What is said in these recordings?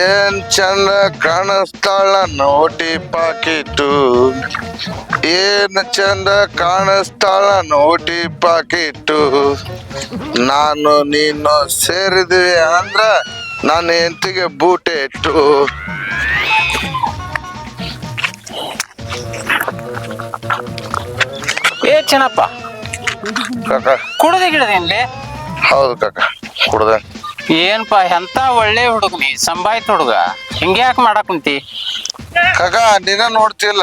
ಏನ್ ಚಂದ ಕಾಣಿಸ್ತಾಳ ನೋಟಿ ಪಾಕಿಟು ಏನ್ ಚಂದ ಕಾಣಿಸ್ತಾಳ ನೋಟಿ ಪಾಕಿಟು ನಾನು ನೀನು ಸೇರಿದ್ವಿ ಅಂದ್ರ ನಾನು ಹೆಂಡತಿಗೆ ಬೂಟೆ ಇಟ್ಟು. ಏ ಚೆನ್ನಪ್ಪ. ಕಾಕ. ಕುಡದೆ ಗಿಡದೇನ್ಲಿ ಹೌದು ಕಾಕ ಕುಡ್ದೆ. ಏನ್ಪ ಎಂತ ಒಳ್ಳೆ ಹುಡುಗ ನೀ ಸಂಭಾಯ್ತ ಹುಡುಗ. ಹಿಂಗೆ ಯಾಕೆ ಮಾಡಕ್ ಕುಂತಿ? ಕಾಕ ನೀನ ನೋಡ್ತಿಲ್ಲ.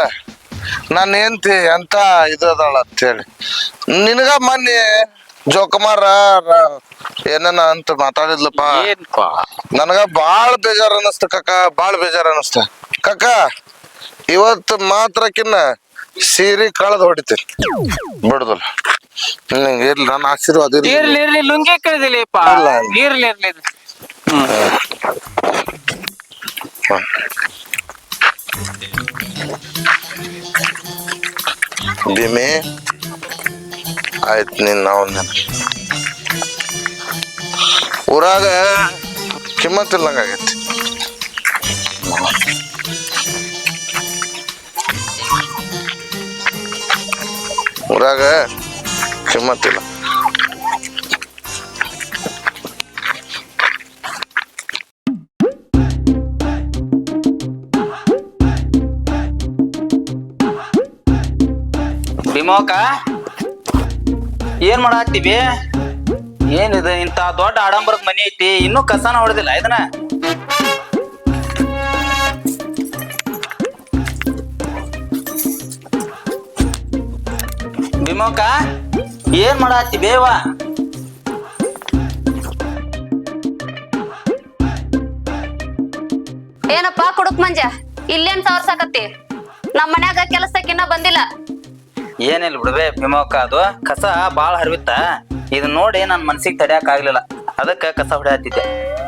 ನನ್ನ ಹೆಂಡತಿ ಎಂತ ಇದದಾಳ ಅಂತೇಳಿ. ನಿನಗ ಮೊನ್ನೆ ಜೋಕುಮಾರ ರ- ಏನೇನ ಅಂತ ಮಾತಾಡಿದ್ಲಪ್ಪ. ಏನ್ಪ? ನನಗ ಬಾಳ ಬೇಜಾರ್ ಅನಸ್ತ ಕಾಕ ಬಾಳ ಬೇಜಾರ್ ಅನಸ್ತ ಕಾಕ ಇವತ್ತು ಮಾತ್ರಕ್ಕಿನ್ನ ಸೀರೆ ಕಳೆದ್ ಹೊಡಿತೀನಿ ಬಿಡುದಲ್ಲ ಇರ್ಲಿ ನನ್ನ ಆಶೀರ್ವಾದ ಇರ್ಲಿ. ಇರ್ಲಿ ಇರ್ಲಿ ಲುಂಗಿ ಕೇಳಿದಿಲ್ಲಪ್ಪ ಇಲ್ಲ. ಇರ್ಲಿ ಇರ್ಲಿ ಹ್ಮ್. ಭೀಮಿ ಆಯ್ತು ನಿನ್ನ ಅವನ ಊರಾಗ ಕಿಮ್ಮತ್ ಇಲ್ಲಂಗಾಗೈತಿ ಊರಾಗ ಕಿಮ್ಮತ್ತಿಲ್ಲ ವಿಮೋಕ ಏನ್ ಮಾಡತ್ತೀವಿ ಏನಿದೆ ಇಂತ ದೊಡ್ಡ ಆಡಂಬರದ ಮನಿ ಐತಿ ಇನ್ನೂ ಕಸನ ಹೊಡೆದಿಲ್ಲ ಇದನ್ನ ವಿಮೋಕ ಏನ್ ಮಾಡತ್ತಿ ಬೇವ? ಏನಪ್ಪಾ ಕುಡುಕ್ ಮಂಜ? ಇಲ್ಲೇನ್ ಸಾಕತ್ತಿ ನಮ್ಮ ಮನ್ಯಾಗ ಕೆಲಸಕ್ಕಿನ್ನ ಬಂದಿಲ್ಲ. ಏನಿಲ್ಲ ಬಿಡ್ಬೇ ಭೀಮಕ್ಕ ಅದು? ಕಸ ಬಾಳ ಹರಿವಿತ್ತ? ಇದನ್ನ ನೋಡಿ ನನ್ ಮನ್ಸಿಗೆ ತಡಿಯಕ್ ಆಗ್ಲಿಲ್ಲ. ಅದಕ್ಕ ಕಸ ಹೊಡೆಯತ್ತಿದ್ದೆ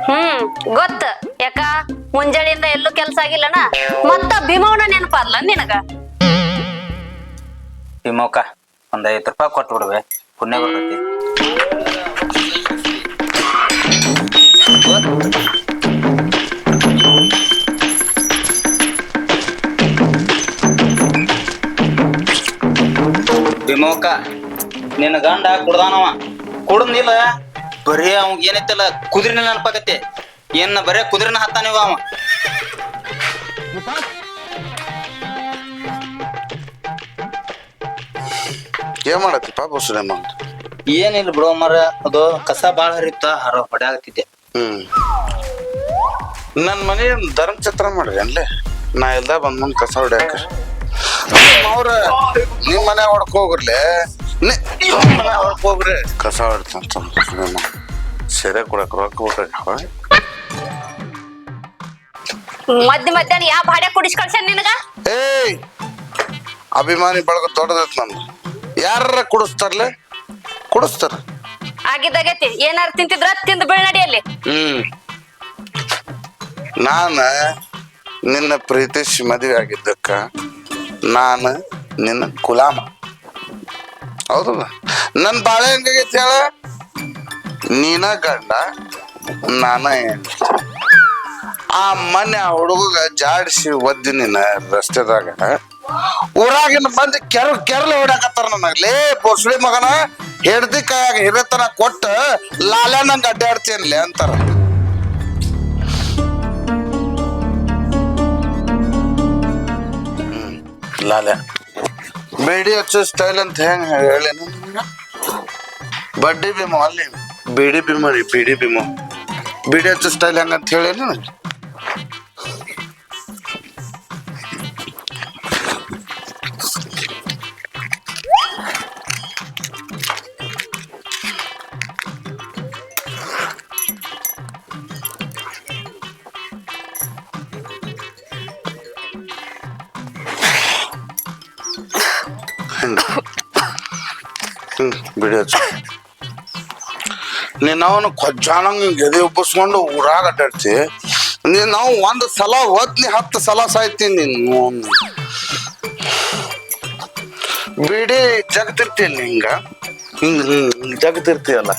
ಹ್ಮ್ ಗೊತ್ತ. ಯಾಕ? ಮುಂಜಾನೆಯಿಂದ ಎಲ್ಲೂ ಕೆಲ್ಸ ಆಗಿಲ್ಲನ? ಮತ್ತ ಭೀಮವನ ನೆನಪಾರ್ಲ ನಿನಗ? ವಿಮೋಕ ಒಂದ್ ಐವತ್ತು ರೂಪಾಯಿ ಕೊಟ್ಟು ಬಿಡುವೆ ಪುಣ್ಯ ಬರ್ತೈತಿ. ವಿಮೋಕ, ನಿನ್ನ ಗಂಡ ಕುಡ್ದಾನವ. ಕುಡ್ದಿಲ್ಲ ಬರೀ ಅವಂಗ ಏನೈತಲ್ಲ ಕುದುರಿನ ನೆನಪಾಗತ್ತೆ. ಏನ್ ಬರೇ ಕುದುರಿನ ಹತ್ತಾನಿವ ಅವ. ಏನ್ ಮಾಡತ್ತಿಪ್ಪ ಬಸ್ಸು ಏನಿಲ್ಲ ಬಿಡೋ ಮರ ಅದು ಕಸ ಬಾಳ ಹರಿತ ಹರ ಹೊಡ್ಯಾಗತ್ತಿದ್ದೆ ಹ್ಮ್. ನನ್ ಮನೆ ಧರ್ಮಛತ್ರ ಮಾಡ್ರಿ ಅನ್ಲೆ ನಾ ಇಲ್ದ ಬಂದ್ ಮುಂದ್ ಕಸ ಹೊಡ್ಯಾಕ ಅವ್ರ ನಿಮ್ ಮನೆ ಹೊಡ್ಕ ಹೋಗ್ರಲೆ? ಮನೆ ಹೊಡ್ಕ ಹೋಗ್ರಿ ಕಸ ಹೊಡ್ತಂತ ಸೀರೆ ಕೊಡಕ್ ರೊಕ್ಕ ಬೇಕಾಗವ ಮಧ್ಯ ಮಧ್ಯಾಹ್ನ ಯಾವ ಭಾಡೆ ಕುಡಿಸ್ ಕಳ್ಸ್ಯಾನ ನಿನಗ? ಏಯ್! ಅಭಿಮಾನಿ ಬಳಗ ದೊಡ್ಡದೈತ್ ನಂದು. ಯಾರ ಕುಡಿಸ್ತಾರಲ್ಲ ಕುಡಿಸ್ತಾರ. ಆಗಿದ್ದಾಗೈತಿ ಏನಾರು ತಿಂತಿದ್ರ ತಿಂದು ಬೀಳ್ನಡಿಯಲ್ಲಿ ಹ್ಮ್. ನಾನ ನಿನ್ನ ಪ್ರೀತಿಸಿ ಮದುವೆ ಆಗಿದ್ದಕ್ಕ ನಾನು ನಿನ್ನ ಗುಲಾಮ. ಹೌದಲ್ಲ ನನ್ನ ಬಾಳೆ ಹೆಂಗಾಗೈತಿ ಹೇಳ ನೀನ ಗಂಡ ನಾನ ಹೆಂಡ್ತಿ. ಆ ಮೊನ್ನೆ ಆ ಹುಡುಗ ಜಾಡಿಸಿ ಒದ್ದಿ ನಿನ್ನ ರಸ್ತೆದಾಗ. ಊರಾಗಿನ ಮಂದಿ ಕೆರ ಕೆರಳು ಹೊಡ್ಯಾಕತ್ತಾರ ನನಗೆ. ಲೇ ಬೊಸ್ಳಿ ಮಗನ ಹೆಡ್ದಿ ಕೈಯಾಗ ಹಿರತನ ಕೊಟ್ಟ ಲಾಲೆ ನಂಗೆ ಅಡ್ಡಾಡ್ತೀನ್ಲೆ ಅಂತಾರ. ಲಾಲ್ಯ. ಬಿಡಿ ಹಚ್ಚೋ ಸ್ಟೈಲ್ ಅಂತ ಹೆಂಗ ಹೇಳಿ ಬಡ್ಡಿ ಬಿಮೋ ಅಲ್ಲಿ. ಬಿಡಿ ಬಿಮೋ ರೀ, ಬಿಡಿ ಬಿಮೋ ಬಿಡಿ ಹಚ್ಚೋ ಸ್ಟೈಲ್ ಹೆಂಗಂತ ಹೇಳೇನು ಹಿಂಗ. ಹಿಂಗೆ ಬಿಡಿ ನೀನು ಅವನು ಕೊಜ್ಜಾನಂಗ ಎದೆ ಉಬ್ಬಿಸ್ಕೊಂಡು ಊರಾಗ ಅಡ್ಡಾಡ್ತಿ. ನೀನು ನಾವು ಒಂದು ಸಲ ಓದ್ನಿ ಹತ್ತು ಸಲ ಸಾಯ್ತೀನಿ ನೀನು ಬಿಡಿ ಜಗತಿರ್ತಿಯಲ್ಲ ಹಿಂಗ. ಹಿಂಗ, ಹಿಂಗ್ ಜಗತಿರ್ತೀಯಲ್ಲ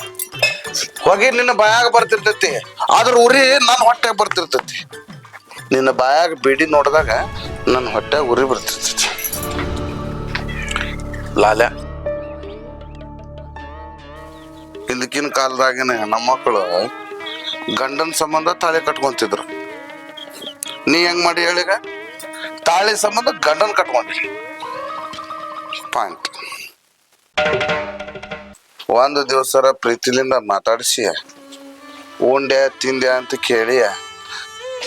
ಹೋಗಿ ನಿನ್ನ ಬಾಯಾಗ ಬರ್ತಿರ್ತೈತಿ. ಆದ್ರ ಉರಿ ನನ್ನ ಹೊಟ್ಟೆಗೆ ಬರ್ತಿರ್ತೈತಿ. ನಿನ್ನ ಬಾಯಾಗ ಬಿಡಿ ನೋಡಿದಾಗ ನನ್ನ ಹೊಟ್ಟೆ ಉರಿ ಬರ್ತಿರ್ತೈತಿ. ಲಾಲ್ಯ. ಇಲ್ಲಿಕಿನ ಕಾಲದಾಗಿನ ನಮ್ಮ ಮಕ್ಕಳು ಗಂಡನ ಸಂಬಂಧ ತಾಳಿ ಕಟ್ಕೊಂತಿದ್ರು. ನೀ ಹೆಂಗ್ ಮಾಡಿ ಹೇಳಿಗ ತಾಳಿ ಸಂಬಂಧ ಗಂಡನ್ ಕಟ್ಕೊಂಡಿ ಪಾಯಿಂಟ್ ಒಂದು ದಿವಸರ ಪ್ರೀತಿಲಿಂದ ಮಾತಾಡಿಸಿ ಉಂಡ್ಯಾ ತಿಂದೆ ಅಂತ ಕೇಳಿ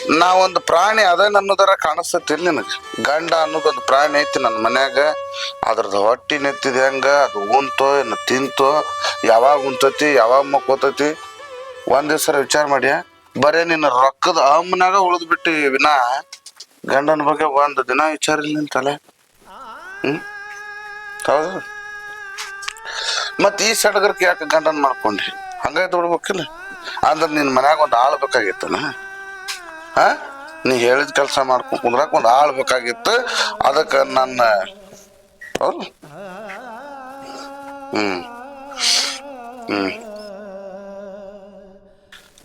ನಾ ಒಂದು ಪ್ರಾಣಿ ಅದ ಅನ್ನೋದರ ಕಾಣಿಸ್ತೈತಿಲ್ಲ ನಿನಗೆ. ಗಂಡ ಅನ್ನೋದೊಂದು ಪ್ರಾಣಿ ಐತಿ ನನ್ನ ಮನ್ಯಾಗ. ಅದ್ರದ್ದು ಹೊಟ್ಟಿ ನೆತ್ತಿದ ಹೆಂಗ? ಅದು ಉಂತೋ ಏನು ತಿಂತೋ? ಯಾವಾಗ ಉಂತತಿ, ಯಾವಾಗ ಮಕ್ಕೋತೈತಿ? ಒಂದ್ ದಿವಸ ವಿಚಾರ ಮಾಡ್ಯ ಬರೇ ನಿನ್ನ ರೊಕ್ಕದ ಅಮ್ಮನಾಗ ಉಳಿದ್ ಬಿಟ್ಟು ವಿನ. ಗಂಡನ ಬಗ್ಗೆ ಒಂದು ದಿನ ವಿಚಾರ ಇಲ್ಲ ನಿನ್ ತಲೆ. ಹ್ಮ್? ಹೌದು. ಮತ್ ಈ ಸಡಗರಕ್ಕೆ ಯಾಕೆ ಗಂಡನ್ ಮಾಡ್ಕೊಂಡ್ರಿ? ಹಂಗಾಯ್ತು ಬಿಡ್ಬೇಕಿಲ್ಲ. ಅಂದ್ರೆ ನಿನ್ನ ಮನ್ಯಾಗ ಒಂದು ಆಳ್ ಬೇಕಾಗಿತ್ತನ ಹಾ? ನೀ ಹೇಳಿದ ಕೆಲಸ ಮಾಡ್ಕೊಂಡು ಕುಂದ್ರಾಕ ಒಂದು ಆಳ್ ಬೇಕಾಗಿತ್ತು. ಅದಕ್ಕೆ ನನ್ನ ಹೌದು? ಹ್ಮ್.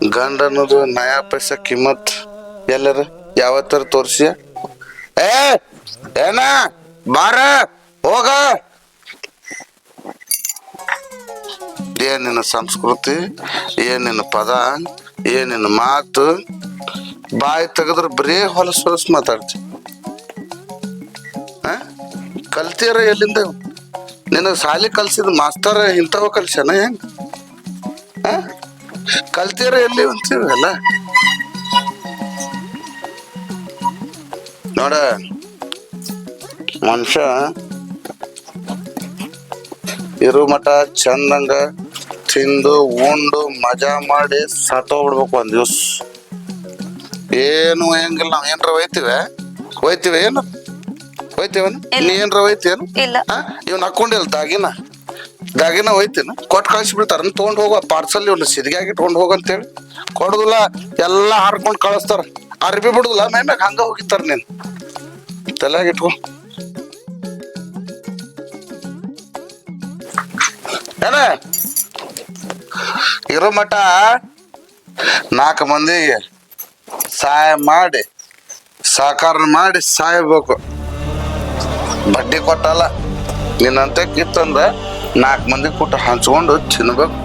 ಗಂಡ ಅನ್ನೋದು ನಯಾ ಪೈಸ ಕಿಮ್ಮತ್. ಎಲ್ಲರ? ಯಾವತ್ತರ ತೋರಿಸಿಯ ಏ! ಏನ? ಬಾರ! ಹೋಗ! ಏನ್ ನಿನ್ನ ಸಂಸ್ಕೃತಿ? ಏನ್ ನಿನ್ನ ಪದ? ಏನಿನ ಮಾತು? ಬಾಯಿ ತೆಗೆದ್ರೆ ಬರೇ ಹೊಲಸು ಹೊಲಸು ಮಾತಾಡ್ತಿ? ಕಲ್ತಿಯರ ಎಲ್ಲಿಂದ? ನಿನಗೆ ಶಾಲೆ ಕಲ್ಸಿದ ಮಾಸ್ತರ್ ಇಂಥವ ಕಲ್ಸ್ಯಾನ ಹೆಂಗ? ಕಲ್ತಿಯರ ಎಲ್ಲಿ ಅಂತೀವಲ್ಲ ನೋಡ, ಮನುಷ್ಯ ಇರು ಮಠ, ಚಂದಂಗ ತಿಂದು ಉಂಡು ಮಜಾ ಮಾಡಿ ಸತ್ತೋಗ್ಬಿಡ್ಬೇಕು ಒಂದ್ ದಿವ್ಸ. ಏನು ಹೆಂಗಿಲ್ಲ ನಾವ್ ಏನ್ರ ಒಯ್ತೀವ ಒಯ್ತೀವ ಏನು? ಒಯ್ತೀವನ ನೀ ಏನ್ರ ಒಯ್ತೀಯನು ಇಲ್ಲ. ಇವ್ನ ಹಾಕೊಂಡಿಲ್ಲ ದಾಗಿನ? ದಾಗಿನ ಒಯ್ತೀನ ಕೊಟ್ಟು ಕಳಿಸಿ ಬಿಡ್ತಾರ ತೊಗೊಂಡ್ ಹೋಗೋ ಪಾರ್ಸಲ್ ಇವ್ನ ಸಿದ್ಗಾಗಿ ಇಟ್ಕೊಂಡು ಹೋಗು ಅಂತೇಳಿ. ಕೊಡುದಿಲ್ಲ ಎಲ್ಲ ಹಾರ್ಕೊಂಡು ಕಳಿಸ್ತಾರ. ಅರ್ಬಿ ಬಿಡುದಿಲ್ಲ ಮೇಮ್ಯಾಗ ಹಂಗ ಹೋಗಿತ್ತಾರ ನೀನ್. ತಲೆಯಾಗ ಇಟ್ಕೊ. ಏನ? ಇರೋ ಮಠ. ನಾಲ್ಕು ಮಂದಿಗೆ. ಸಹಾಯ ಮಾಡಿ, ಸಹಕಾರ ಮಾಡಿ ಸಾಯ್ಬೇಕು. ಬಡ್ಡಿ ಕೊಟ್ಟಲ್ಲ, ನಿನ್ನಂತ ಕಿತ್ತಂದ ನಾಲ್ಕು ಮಂದಿ ಕೂಟ ಹಂಚ್ಕೊಂಡು ತಿನ್ಬೇಕು.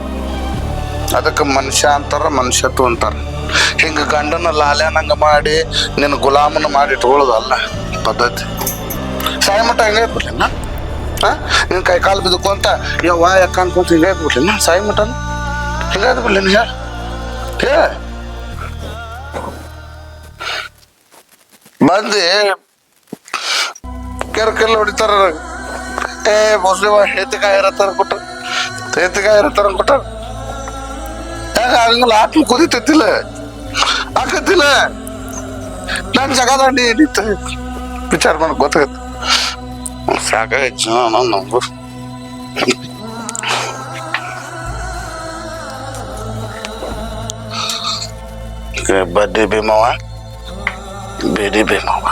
ಅದಕ್ಕೆ ಮನುಷ್ಯ ಅಂತಾರ, ಮನುಷ್ಯತ್ವ ಅಂತಾರ. ಹಿಂಗೆ ಗಂಡನ ಲಾಲ್ಯಾನಂಗ ಮಾಡಿ, ನಿನ್ನ ಗುಲಾಮನ ಮಾಡಿ ಇಟ್ಕೊಳ್ಳೋದಲ್ಲ ಪದ್ಧತಿ. ಸಾಯ ಮಟ್ಟ ಹಿಂಗೆ ಬಿಡ್ಲಿನ ಹಾ? ನಿನ್ನ ಕೈ ಕಾಲು ಬಿದ್ದುಕೊಂತ ಯವ್ವ ಯಾಕ ಅನ್ಕೊಂತ ಹಿಂಗೆ ಬಿಡ್ಲಿನ ಸಾಯಿ ಮಟ್ಟ ಹಿಂಗೆ ಬಿಡ್ಲಿನ ಹೇಳ. ಹೇಳ. ಬಂದು ಕೆರಕಲ್ಲಿ ಹೊಡಿತಾರ ಏ ಮುಸ್ಲಿಮ ಹೇತಿಕಾಯಿ ಇರತ್ತಾರ ಕೊಟ್ಟು ಹೇತಿಕಾಯಿ ಇರತ್ತಾರ ಕೊಟ್ಟ ಯಾಕ ಹಂಗಲ್ಲ? ಆತ್ಮ ಕುದಿತೈತಿಲ್ಲ. ಆಕತ್ತಿಲ್ಲ. ನನ್ ಜಗದ ನಿಂತ ವಿಚಾರ ಮಾಡಕ್ ಗೊತ್ತಾಗತ್ತೆ. ಸಾಕಾಗೈತೆ ಜೀವನ ನಮಗೂ ಬಡ್ಡಿ ಭೀಮವ ಬೇಡಿ ಭೀಮವ